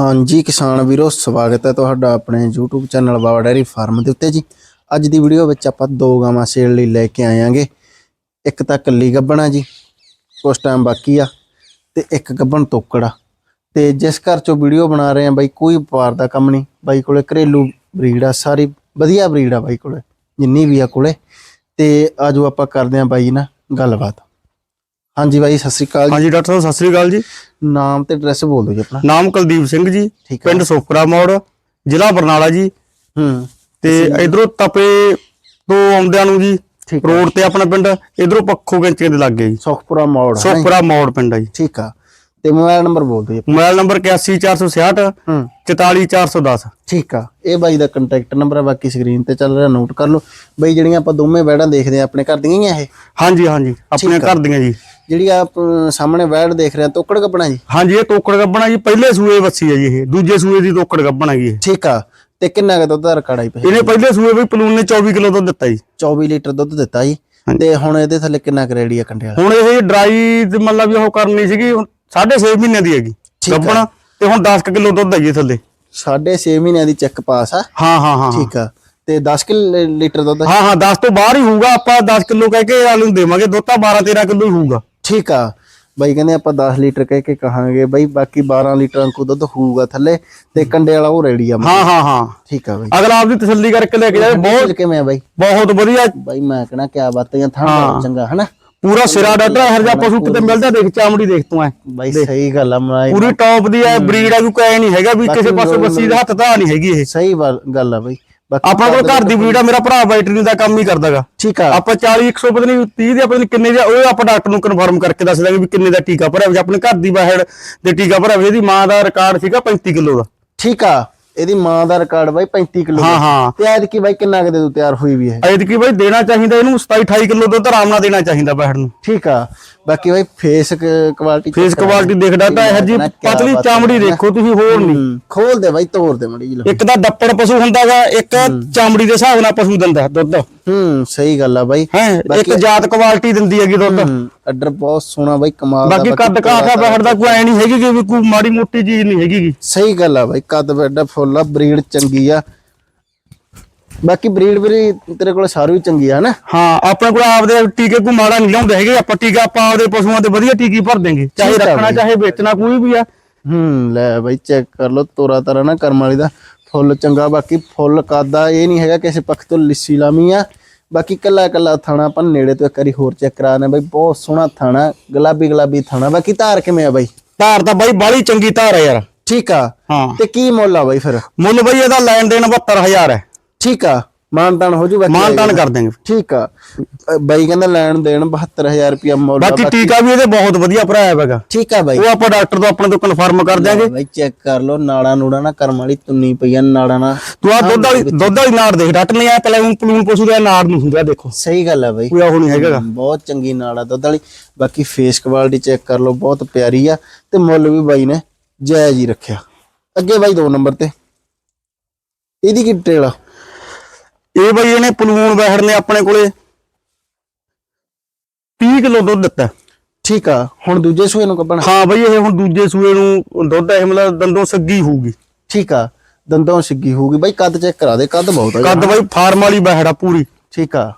ਹਾਂਜੀ, ਕਿਸਾਨ ਵੀਰੋ, ਸਵਾਗਤ ਹੈ ਤੁਹਾਡਾ ਆਪਣੇ YouTube channel Bawa dairy farm ਦੇ ਉੱਤੇ ਜੀ। ਅੱਜ ਦੀ ਵੀਡੀਓ ਵਿੱਚ ਆਪਾਂ ਦੋ ਗਾਵਾਂ ਸੇਲ ਲਈ ਲੈ ਕੇ ਆਇਆਂਗੇ। ਇੱਕ ਤਾਂ ਕੱਲੀ ਗੱਬਣਾ ਜੀ, ਕੁਛ ਟਾਈਮ ਬਾਕੀ ਆ, ਤੇ ਇੱਕ ਗੱਬਣ ਤੋਕੜਾ ਤੇ ਜਿਸ ਘਰ ਚੋਂ ਵੀਡੀਓ ਬਣਾ ਰਹੇ ਆ, ਬਾਈ ਕੋਈ ਵਪਾਰ ਦਾ ਕੰਮ ਨਹੀਂ, ਬਾਈ ਕੋਲੇ ਘਰੇਲੂ ਬਰੀਡ ਆ, ਸਾਰੀ ਵਧੀਆ ਬਰੀਡ ਆ ਬਾਈ ਕੋਲੇ, ਜਿੰਨੀ ਵੀ ਆ ਕੋਲੇ। ਤੇ ਆਜੋ ਆਪਾਂ ਕਰਦੇ ਆ ਬਾਈ ਨਾਲ ਗੱਲਬਾਤ। ਹਾਂਜੀ ਬਾਈ ਸਤਿ ਸ੍ਰੀ ਅਕਾਲ ਜੀ। ਹਾਂਜੀ ਡਾਕਟਰ ਸਾਹਿਬ ਸਤਿ ਸ੍ਰੀ ਅਕਾਲ ਜੀ। ਨਾਮ ਤੇ ਐਡਰੈਸ ਬੋਲ ਦਿਓ ਜੀ ਆਪਣਾ। ਨਾਮ ਕੁਲਦੀਪ ਸਿੰਘ ਜੀ ਠੀਕ ਹੈ ਪਿੰਡ ਸੋਕਰਾ ਮੋੜ ਜ਼ਿਲ੍ਹਾ ਬਰਨਾਲਾ ਜੀ। ਹੂੰ। ਤੇ ਇਧਰੋਂ ਤਪੇ ਤੋਂ ਆਉਂਦਿਆਂ ਨੂੰ ਜੀ ਠੀਕ ਹੈ ਰੋਡ ਤੇ ਆਪਣਾ ਪਿੰਡ ਇਧਰੋਂ ਪੱਖੋ ਕੈਂਚੇ ਦੇ ਲੱਗੇ ਜੀ। ਸੁਖਪੁਰਾ ਮੋੜ ਹੈ ਸੋਕਰਾ ਮੋੜ ਪਿੰਡ ਆ ਜੀ। ਠੀਕ ਆ। ਤੇ ਮੋਬਾਈਲ ਨੰਬਰ ਬੋਲ ਦਿਓ ਜੀ ਮੋਬਾਈਲ ਨੰਬਰ 81466 ਹੂੰ। 44410 ਠੀਕ ਆ। ਇਹ ਬਾਈ ਦਾ ਕੰਟੈਕਟ ਨੰਬਰ ਆ ਬਾਕੀ ਸਕਰੀਨ ਤੇ ਚੱਲ ਰਿਹਾ ਨੋਟ ਕਰ ਲਓ। ਬਈ ਜਿਹੜੀਆਂ ਆਪਾਂ ਦੋਵੇਂ ਵੈੜਾਂ ਦੇਖਦੇ ਆ ਆਪਣੇ ਘਰ ਦੀਆਂ ਹੀ ਆ ਇਹ? ਹਾਂਜੀ ਹਾਂਜੀ ਆਪਣੇ। ਘਰ ਦੀਆਂ ਜੀ। ਜਿਹੜੀ ਆਪ ਸਾਹਮਣੇ ਵੈੜ ਦੇਖ ਰਹੇ ਆ ਤੋਕੜ ਕੱਪਣਾ ਜੀ? ਹਾਂਜੀ ਇਹ ਤੋਕੜ ਗੱਬਣਾ ਜੀ ਪਹਿਲੇ ਸੂਏ ਵੱਸੀ ਆ ਜੀ ਇਹ ਦੂਜੇ ਸੂਏ ਦੀ ਤੋਕੜ ਗੱਬਣਾ ਜੀ ਠੀਕ ਆ ਤੇ ਕਿੰਨਾ ਕੁ ਦੁੱਧ ਦਾ ਆਈ ਪਈ ਇਹਨੇ ਪਹਿਲੇ ਸੂਏ ਵੀ ਪਲੂਨ ਨੇ 24 ਕਿਲੋ ਦੁੱਧ ਦਿੱਤਾ ਜੀ। 24 ਲੀਟਰ ਦੁੱਧ ਦਿੱਤਾ ਜੀ। ਤੇ ਹੁਣ ਇਹਦੇ ਥੱਲੇ ਕਿੰਨਾ ਕੁ ਰੈਡੀ ਆ ਕੰਡੇ ਵਾਲਾ ਹੁਣ ਇਹ ਡਰਾਈ ਮਤਲਬ ਵੀ ਉਹ ਕਰਨੀ ਸੀਗੀ 6.5 ਮਹੀਨੇ ਦੀ ਹੈਗੀ ਆ। ਗੱਬਣਾ ਤੇ ਹੁਣ 10 ਕਿਲੋ ਦੁੱਧ ਹੈ ਜੀ ਥੱਲੇ। 6.5 ਮਹੀਨਿਆਂ ਦੀ ਚੈੱਕ ਪਾਸ ਆ? ਹਾਂ ਹਾਂ ਹਾਂ ਹਾਂ। ਠੀਕ ਆ ਤੇ 10 ਕਿਲੋ ਲੀਟਰ ਦੁੱਧ ਹਾਂ? ਹਾਂ 10 ਤੋਂ ਬਾਹਰ ਹੀ ਹੋਊਗਾ ਆਪਾਂ 10 ਕਿਲੋ ਕਹਿ ਕੇ ਆਲੂ ਦੇਵਾਂਗੇ ਦੁੱਧ ਤਾਂ 12 13 ਕਿਲੋ ਹੀ ਹੋਊਗਾ। ਠੀਕ ਆ। ਬਾਈ ਕਹਿੰਦੇ ਆਪਾਂ 10 ਲੀਟਰ ਕਹਿ ਕੇ ਕਹਾਂਗੇ ਬਾਈ ਬਾਕੀ 12 ਲੀਟਰ ਕੋ ਦੁੱਧ ਹੋਊਗਾ ਥੱਲੇ ਤੇ ਕੰਡੇ ਵਾਲਾ ਉਹ ਰੈਡੀ ਆ ਹਾਂ ਹਾਂ ਹਾਂ। ਠੀਕ ਆ ਬਾਈ। ਅਗਲਾ ਆਪਦੀ ਤਸੱਲੀ ਕਰਕੇ ਲੈ ਕੇ ਜਾਏ ਬਹੁਤ ਕਿਵੇਂ ਆ ਬਾਈ? ਬਹੁਤ ਵਧੀਆ। ਬਾਈ ਮੈਂ ਕਹਣਾ ਕਿਆ ਬਾਤਾਂ ਥਾਂ ਹਾਂ। ਚੰਗਾ ਹਨਾ? ਪੂਰਾ ਸਿਰਾ ਡਾਟਾ ਹਰ ਜਾ ਪਸ਼ੂ ਕਿਤੇ ਮਿਲਦਾ ਦੇਖ ਚਾਮੜੀ ਦੇਖ ਤੂੰ ਐ। ਬਾਈ ਸਹੀ ਗੱਲ ਆ ਮਨਾਈ ਪੂਰੀ ਟੌਪ ਦੀ ਐ ਬਰੀਡ ਆ ਕੋਈ ਕਹਿ ਨਹੀਂ ਹੈਗਾ ਵੀ ਕਿਸੇ ਪਾਸੇ ਬੱਸੀ ਦਾ ਹੱਥ ਤਾਂ ਨਹੀਂ ਹੈਗੀ ਇਹ। ਸਹੀ ਗੱਲ ਆ ਬਾਈ। ਆਪਾਂ ਕੋਲ ਘਰ ਦੀ ਬਰੀਡ ਆ ਮੇਰਾ ਭਰਾ ਬੈਟਰੀ ਦਾ ਕੰਮ ਹੀ ਕਰਦਾਗਾ। ਠੀਕ ਆ। ਆਪਾਂ 40 100 ਪਤਾ ਨਹੀਂ 30 ਦੇ ਪਤਾ ਨਹੀਂ ਕਿੰਨੇ ਦਾ ਉਹ ਆਪਾਂ ਡਾਕਟਰ ਨੂੰ ਕਨਫਰਮ ਕਰਕੇ ਦੱਸ ਦਾਂਗੇ ਵੀ ਕਿੰਨੇ ਦਾ ਟੀਕਾ ਭਰਿਆ ਹੋਇਆ। ਆਪਣੇ ਘਰ ਦੀ ਬਾਹਰ ਦੇ ਟੀਕਾ ਭਰਿਆ ਇਹਦੀ ਮਾਂ ਦਾ ਰਿਕਾਰਡ ਸੀਗਾ 35 ਕਿਲੋ ਦਾ। ਠੀਕ ਆ। ਇਹਦੀ ਮਾਂ ਦਾ ਰਿਕਾਰਡ ਬਾਈ 35 ਕਿਲੋ ਹਾਂ ਹਾਂ। ਤੇ ਐਦ ਕੀ ਬਾਈ ਕਿੰਨਾ ਕੁ ਦੇ ਦੂ ਤਿਆਰ ਹੋਈ ਵੀ ਇਹ ਐਤਕੀ ਬਾਈ ਦੇਣਾ ਚਾਹੀਦਾ ਇਹਨੂੰ 27 28 ਕਿਲੋ ਦੁੱਧ ਆਰਾਮ ਨਾਲ ਦੇਣਾ ਚਾਹੀਦਾ ਬਾਹਰ ਨੂੰ। ਠੀਕ ਆ। ਬਾਕੀ ਬਾਈ ਫੇਸ ਕੁਆਲਿਟੀ ਫੇਸ ਕੁਆਲਿਟੀ ਦੇਖਦਾ ਤਾਂ ਇਹ ਜੀ ਪਤਲੀ ਚਾਮੜੀ ਦੇਖੋ ਤੁਸੀਂ ਹੋਰ ਨਹੀਂ। ਖੋਲ ਦੇ ਬਾਈ ਤੋੜ ਦੇ ਮੜੀ ਜੀ ਇੱਕ ਤਾਂ ਦੱਪੜ ਪਸ਼ੂ ਹੁੰਦਾਗਾ ਇੱਕ ਚਾਮੜੀ ਦੇ ਹਿਸਾਬ ਨਾਲ ਪਸ਼ੂ ਦਿੰਦਾ ਦੁੱਧ। ਹੂੰ ਸਹੀ ਗੱਲ ਆ ਬਾਈ। ਹੈ ਇੱਕ ਜਾਤ ਕੁਆਲਿਟੀ ਦਿੰਦੀ ਹੈਗੀ ਦੁੱਧ। ਅੱਡਰ ਬਹੁਤ ਸੋਹਣਾ ਬਾਈ ਕਮਾਲ ਦਾ ਬਾਕੀ ਕੱਦ ਕਾਠਾ ਬਾਹਰ ਦਾ ਕੋਈ ਐ ਨਹੀਂ ਹੈਗੀ ਕਿ ਕੋਈ ਮਾੜੀ ਮੋਟੀ ਚੀਜ਼ ਨਹੀਂ ਹੈਗੀ। ਸਹੀ ਗੱਲ ਆ ਬਾਈ ਕੱਦ ਵੱਡਾ ਫੁੱਲ ਆ ਬਰੀਡ ਚੰਗੀ ਆ। ਬਾਕੀ ਬਰੀਡ ਵੀ ਤੇਰੇ ਕੋਲ ਸਾਰੀ ਵੀ ਚੰਗੀ ਆ ਨਾ ਹਾਂ ਆਪਣੇ ਕੋਲ ਆਪਦੇ ਟੀਕੇ ਕੋਈ ਮਾੜਾ ਨਹੀਂ ਲਾਉਂਦੇ ਹੈਗੇ। ਆਪਾਂ ਟੀਕਾ ਆਪਾਂ ਆਪਦੇ ਪਸ਼ੂਆਂ ਤੇ ਵਧੀਆ ਟੀਕੀ ਭਰ ਦੇਂਗੇ ਚਾਹੇ ਆ ਰੱਖਣਾ। ਚਾਹੇ ਵੇਚਣਾ ਕੋਈ ਵੀ ਆ। ਹੂੰ ਲੈ ਬਾਈ ਚੈੱਕ ਕਰ ਲਓ ਤੋਰਾ ਤਰਾ ਨਾ ਕਰਮ ਵਾਲੀ ਦਾ। ਫੁੱਲ ਚੰਗਾ ਬਾਕੀ ਫੁੱਲ ਕਾਦਾ ਇਹ ਨਹੀਂ ਹੈਗਾ ਕਿਸੇ ਪੱਖ ਤੋਂ ਲਿੱਸੀ ਲਾਮੀ ਆ। ਬਾਕੀ ਕੱਲਾ ਕੱਲਾ ਥਾਣਾ ਆਪਾਂ ਨੇੜੇ ਤੋਂ ਇੱਕ ਵਾਰੀ ਹੋਰ ਚੈੱਕ ਕਰਾਣੇ ਬਾਈ ਬਹੁਤ ਸੋਹਣਾ ਥਾਣਾ ਗੁਲਾਬੀ ਗੁਲਾਬੀ ਥਾਣਾ। ਬਾਕੀ ਧਾਰ ਕਿਵੇਂ ਆ ਬਾਈ? ਧਾਰ ਤਾਂ ਬਾਈ ਬਾਲੀ ਚੰਗੀ ਧਾਰ ਹੈ ਯਾਰ। ਠੀਕ ਆ। ਹਾਂ। ਤੇ ਕੀ ਮੁੱਲ ਆ ਬਾਈ ਫਿਰ? ਮੁੱਲ ਬਾਈ ਇਹਦਾ ਲੈਣ ਦੇਣ 72000 ਹੈ। ਠੀਕ ਆ। ਮਾਨਤਾਨ ਹੋ ਜੂ ਬਾਕੀ ਮਾਨ ਤਾਨ ਕਰ ਦੇਂਗੇ ਠੀਕ ਆ। ਬਾਈ ਕਹਿੰਦਾ ਲੈਣ ਦੇਣ 72000 ਰੁਪਿਆ ਮੁੱਲ ਆ ਬਾਕੀ ਟੀਕਾ ਵੀ ਇਹਦੇ ਬਹੁਤ ਵਧੀਆ ਭਰਾਇਆ ਹੈਗਾ ਠੀਕ ਆ ਬਾਈ। ਉਹ ਆਪਾਂ ਡਾਕਟਰ ਤੋਂ ਆਪਣੇ ਤੋਂ ਕਨਫਰਮ ਕਰ ਦਿਆਂਗੇ। ਬਾਈ ਚੈੱਕ ਕਰ ਲਓ ਨਾੜਾ ਨੂੜਾ ਨਾ ਕਰਮ ਵਾਲੀ ਤੁੰਨੀ ਪਈਆਂ ਨਾੜਾ ਨਾ ਤੂੰ ਆ ਦੁੱਧ ਵਾਲੀ ਦੁੱਧ ਵਾਲੀ ਨਾੜ ਦੇਖ ਡੱਟ ਨਹੀਂ ਆ ਪਲੂਨ ਪਲੂਨ ਪਸ਼ੂ ਦਾ ਨਾੜ ਨੂੰ ਹੁੰਦਾ ਦੇਖੋ। ਸਹੀ ਗੱਲ ਆ ਬਾਈ। ਕੋਈ ਉਹ ਨਹੀਂ ਹੈਗਾ ਬਹੁਤ ਚੰਗੀ ਨਾੜਾ ਦੁੱਧ ਵਾਲੀ। ਬਾਕੀ ਫੇਸ ਕੁਆਲਿਟੀ ਚੈੱਕ ਕਰ ਲਓ ਬਹੁਤ ਪਿਆਰੀ ਆ। ਤੇ ਮੁੱਲ ਵੀ ਬਾਈ ਨੇ ਜਾਇਜ਼ ਹੀ ਰੱਖਿਆ। ਅੱਗੇ ਬਾਈ ਦੋ ਨੰਬਰ ਤੇ। ਇਹਦੀ ਕੀ ਡਿਟੇਲ ਆ? ਇਹ ਬਈ ਇਹਨੇ ਪਲੂਨ ਬਹਿੜ ਨੇ ਆਪਣੇ ਕੋਲੇ 30 ਕਿਲੋ ਦੁੱਧ ਦਿੱਤਾ। ਠੀਕ ਆ ਹੁਣ ਦੂਜੇ ਸੂਏ ਨੂੰ ਕੱਢਣਾ। ਹਾਂ ਬਈ ਇਹ ਹੁਣ ਦੂਜੇ ਸੂਏ ਨੂੰ ਦੁੱਧ ਇਹ ਮਤਲਬ ਦੰਦੋਂ ਸੱਗੀ ਹੋਊਗੀ। ਠੀਕ ਆ ਦੰਦੋਂ ਸਿੱਗੀ ਹੋਊਗੀ। ਬਾਈ ਕੱਦ ਚੈੱਕ ਕਰਾ ਦੇ ਕੱਦ ਬਹੁਤ ਆ ਕੱਦ ਬਈ ਫਾਰਮ ਵਾਲੀ ਬਹਿੜ ਆ ਪੂਰੀ। ਠੀਕ ਆ।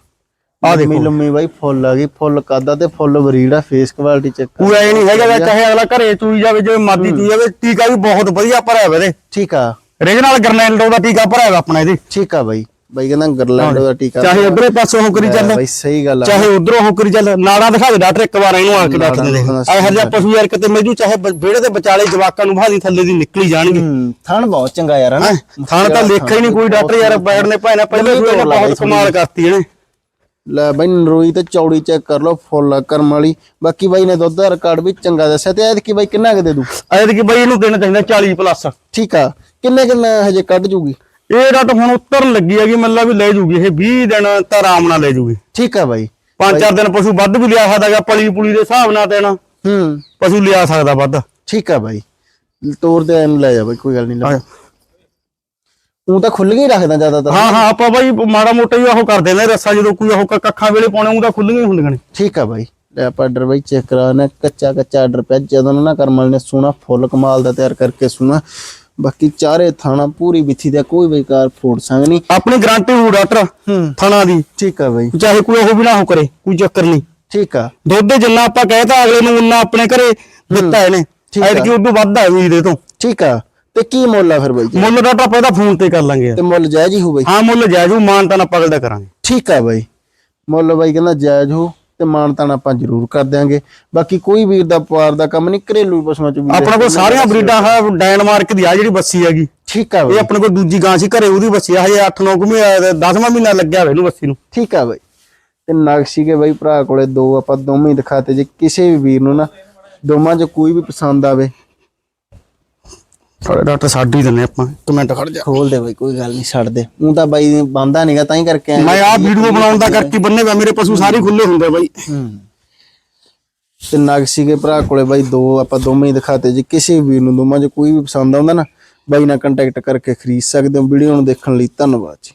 ਆਹ ਲੰਮੀ ਲੰਮੀ ਬਾਈ ਫੁੱਲ ਆ ਗਈ ਫੁੱਲ ਕੱਦ ਆ ਤੇ ਫੁੱਲ ਬਰੀਡ ਆ ਫੇਸ ਕੁਆਲਿਟੀ ਚੈੱਕ ਕੋਈ ਐ ਨਹੀਂ ਹੈਗਾ ਚਾਹੇ ਅਗਲਾ ਘਰੇ ਚੂਈ ਜਾਵੇ ਜਿਵੇਂ ਮਰਜ਼ੀ ਚੂਈ ਜਾਵੇ ਟੀਕਾ ਵੀ ਬਹੁਤ ਵਧੀਆ ਭਰਿਆ ਹੋਇਆ ਇਹਦੇ। ਠੀਕ ਆ। ਰੀਜਨਲ ਗਰਨੈਲਡੋ ਦਾ ਟੀਕਾ ਭਰਿਆ ਹੋਇਆ ਆਪਣਾ ਇਹਦੇ। ਠੀਕ ਆ ਬਾਈ। ਬਾਈ ਕਹਿੰਦਾ ਗਰਲੈਂਡੋ ਦਾ ਟੀਕਾ ਚਾਹੇ ਉਧਰੇ ਪਾਸੇ ਉਹ ਕਰੀ ਚੱਲ। ਬਾਈ ਸਹੀ ਗੱਲ ਆ। ਚਾਹੇ ਉਧਰੋਂ ਉਹ ਕਰੀ ਚੱਲ। ਨਾੜਾ ਦਿਖਾ ਦੇ ਡਾਕਟਰ ਇੱਕ ਵਾਰ ਇਹਨੂੰ ਆ ਕੇ ਡਾਕਟਰ ਦੇ। ਇਹੋ ਜਿਹਾ ਪਸ਼ੂ ਯਾਰ ਕਿਤੇ ਮੇਜੂ ਚਾਹੇ ਵਿਹੜੇ ਦੇ ਵਿਚਾਲੇ ਜਵਾਕਾਂ ਨੂੰ ਭਾਜੀ ਥੱਲੇ ਦੀ ਨਿਕਲੀ ਜਾਣਗੇ। ਥਣ ਬਹੁਤ ਚੰਗਾ ਯਾਰ ਹਨਾ। ਥਾਣ ਤਾਂ ਲੇਖਾ ਹੀ ਨਹੀਂ ਕੋਈ ਡਾਕਟਰ ਯਾਰ ਬੈਠ ਨੇ ਭਾਣੇ ਪਹਿਲੇ ਨੇ ਬਹੁਤ ਕਮਾਲ ਕਰਤੀ ਇਹਨੇ। ਲੈ ਬਾਈ ਨਰੋਈ ਤੇ ਚੌੜੀ ਚੈੱਕ ਕਰ ਲਓ ਫੁੱਲ ਕਰਮ ਵਾਲੀ। ਬਾਕੀ ਬਾਈ ਨੇ ਦੁੱਧ ਦਾ ਰਿਕਾਰਡ ਵੀ ਚੰਗਾ ਦੱਸਿਆ ਤੇ ਐਤਕੀ ਬਾਈ ਕਿੰਨਾ ਕੁ ਦੇ ਦੂ? ਐਦ ਕਿ ਬਈ ਇਹਨੂੰ ਦੇਣਾ ਚਾਹੀਦਾ 40 ਪਲੱਸ ਠੀਕ ਆ। ਕਿੰਨੇ ਕਿੰਨਾ ਹਜੇ ਕੱਢ ਜੂਗੀ? ਇਹ ਡਾਟ ਹੁਣ ਉਤਰਨ ਲੱਗੀ ਹੈਗੀ ਮਤਲਬ ਵੀ ਲੈ ਜੂਗੀ ਇਹ 20 ਦਿਨ ਤਾਂ ਆਰਾਮ ਨਾਲ ਲੈ ਜੂਗੀ। ਠੀਕ ਆ ਬਾਈ। ਪੰਜ ਚਾਰ ਦਿਨ ਪਸ਼ੂ ਵੱਧ ਵੀ ਲਿਆ ਸਕਦਾਗਾ ਪਲੀ ਪੁਲੀ ਦੇ ਹਿਸਾਬ ਨਾਲ ਦੇਣਾ। ਹੂੰ। ਪਸ਼ੂ ਲਿਆ ਸਕਦਾ ਵੱਧ। ਠੀਕ ਆ ਬਾਈ। ਤੋਰ ਦੇ ਲੈ ਜਾ ਬਾਈ ਕੋਈ ਗੱਲ ਨਹੀਂ ਲੈ। ਉਹ ਤਾਂ ਖੁੱਲ ਹੀ ਰੱਖਦਾ ਜ਼ਿਆਦਾਤਰ। ਹਾਂ ਹਾਂ ਆਪਾਂ ਬਾਈ ਮਾੜਾ ਮੋਟਾ ਹੀ ਉਹ ਕਰ ਦਿੰਦੇ ਰੱਸਾ ਜਦੋਂ ਕੋਈ ਉਹ ਕੱਖਾਂ ਵੇਲੇ ਪਾਉਣੇ ਉਹ ਤਾਂ ਖੁੱਲੀਆਂ ਹੀ ਹੁੰਦੀਆਂ ਨੇ। ਠੀਕ ਆ ਬਾਈ। ਲੈ ਆਪਾਂ ਆਰਡਰ ਬਾਈ ਚੈੱਕ ਕਰਾਣਾ ਕੱਚਾ ਕੱਚਾ ਆਰਡਰ ਪਿਆ। ਜਦੋਂ ਨਾ ਕਰਮਲ ਨੇ ਸੋਨਾ ਫੁੱਲ ਕਮਾਲ ਦਾ ਤਿਆਰ ਕਰਕੇ ਸੋਨਾ ਬਾਕੀ ਚਾਰੇ ਥਾਣਾ ਪੂਰੀ ਵਿੱਥੀ ਦਾ ਕੋਈ ਬੇਕਾਰ ਫੋੜ ਸੰਗ ਨਹੀਂ। ਆਪਣੀ ਗਾਰੰਟੀ ਹੋ ਡਾਕਟਰ ਥਣਾ ਦੀ। ਠੀਕ ਆ ਬਾਈ। ਚਾਹੇ ਕੋਈ ਉਹ ਵੀ ਨਾ ਹੋ ਕਰੇ ਕੋਈ ਚੱਕਰ ਨਹੀਂ। ਠੀਕ ਆ। ਦੁੱਧ ਜਿੰਨਾ ਆਪਾਂ ਕਹਿਤਾ ਅਗਲੇ ਨੂੰ ਉਨਾ ਆਪਣੇ ਘਰੇ ਦਿੱਤਾ ਇਹਨੇ। ਠੀਕ ਆ। ਐਡ ਕਿ ਉਦੋਂ ਵੱਧ ਆ ਵੀ ਦੇ ਤੋਂ। ਠੀਕ ਆ। ਤੇ ਕੀ ਮੁੱਲ ਆ ਫਿਰ ਬਾਈ ਜੀ? ਮੁੱਲ ਡਾਟਾ ਆਪਾਂ ਇਹਦਾ ਫੋਨ ਤੇ ਕਰ ਲਾਂਗੇ। ਤੇ ਮੁੱਲ ਜਾਇਜ਼ ਹੀ ਹੋ ਬਾਈ। ਹਾਂ ਮੁੱਲ ਜਾਇਜ਼ ਮਾਨ ਤਾਂ ਆਪਾਂ ਅਗਲੇ ਦਾ ਕਰਾਂਗੇ। ਠੀਕ ਆ ਬਾਈ। ਮੁੱਲ ਬਾਈ ਕਹਿੰਦਾ ਜਾਇਜ਼ ਹੋ ਤੇ ਮਾਨਤਾਨ ਆਪਾਂ ਜ਼ਰੂਰ ਕਰ ਦਿਆਂਗੇ। ਬਾਕੀ ਕੋਈ ਵੀਰ ਦਾ ਪਵਾਰ ਦਾ ਕੰਮ ਨਹੀਂ ਘਰੇਲੂ ਪਸ਼ੂਆਂ ਚ ਵੀ ਆਪਣਾ ਕੋਲ ਸਾਰੀਆਂ ਬਰੀਡਾਂ ਹੈ ਡੈਨਮਾਰਕ ਦੀ ਆ ਜਿਹੜੀ ਬੱਸੀ ਹੈਗੀ। ਠੀਕ ਆ ਇਹ ਬਾਈ ਆਪਣੇ ਕੋਲ ਦੂਜੀ ਗਾਂ ਸੀ ਘਰੇ ਉਹਦੀ ਬੱਸੀ ਆ ਹਜੇ 8-9 ਮਹੀਨੇ 10ਵਾਂ ਮਹੀਨਾ ਲੱਗਿਆ ਹੋਇਆ ਇਹਨੂੰ ਬੱਸੀ ਨੂੰ। ਠੀਕ ਆ ਬਾਈ। ਤੇ ਨਕਸ਼ੀ ਕੇ ਬਾਈ ਭਰਾ ਕੋਲੇ ਦੋ ਆਪਾਂ ਦੋਵੇਂ ਹੀ ਦਿਖਾਤੇ। ਜੇ ਕਿਸੇ ਵੀ ਵੀਰ ਨੂੰ ਨਾ ਦੋਵਾਂ ਚ ਕੋਈ ਵੀ ਪਸੰਦ ਆਵੇ ਸਾਡੇ ਡਾਕਟਰ ਛੱਡ ਹੀ ਦਿੰਨੇ ਆਪਾਂ। ਇੱਕ ਮਿੰਟ ਖੜ ਜਾ। ਖੋਲ ਦੇ ਬਾਈ ਕੋਈ ਗੱਲ ਨਹੀਂ ਛੱਡ ਦੇ। ਉਹ ਤਾਂ ਬਾਈ ਬੰਦਾ ਨਹੀਂਗਾ ਤਾਂ ਹੀ ਕਰਕੇ ਮੈਂ ਆਹ ਵੀਡੀਓ ਬਣਾਉਣ ਦਾ ਕਰਕੇ ਬੰਨੇ ਵਾ ਮੇਰੇ ਪਸ਼ੂ ਸਾਰੇ ਖੁੱਲੇ ਹੁੰਦੇ ਬਾਈ। ਤੇ ਨਗਸੀ ਕੇ ਭਰਾ ਕੋਲੇ ਬਾਈ ਦੋ ਆਪਾਂ ਦੋਵੇਂ ਹੀ ਦਿਖਾਤੇ ਜੇ ਕਿਸੇ ਵੀਰ ਨੂੰ ਦੋਵਾਂ ਚ ਕੋਈ ਵੀ ਪਸੰਦ ਆਉਂਦਾ ਨਾ ਬਾਈ ਨਾਲ ਕੰਟੈਕਟ ਕਰਕੇ ਖਰੀਦ ਸਕਦੇ ਹੋ। ਵੀਡੀਓ ਨੂੰ ਦੇਖਣ ਲਈ ਧੰਨਵਾਦ ਜੀ।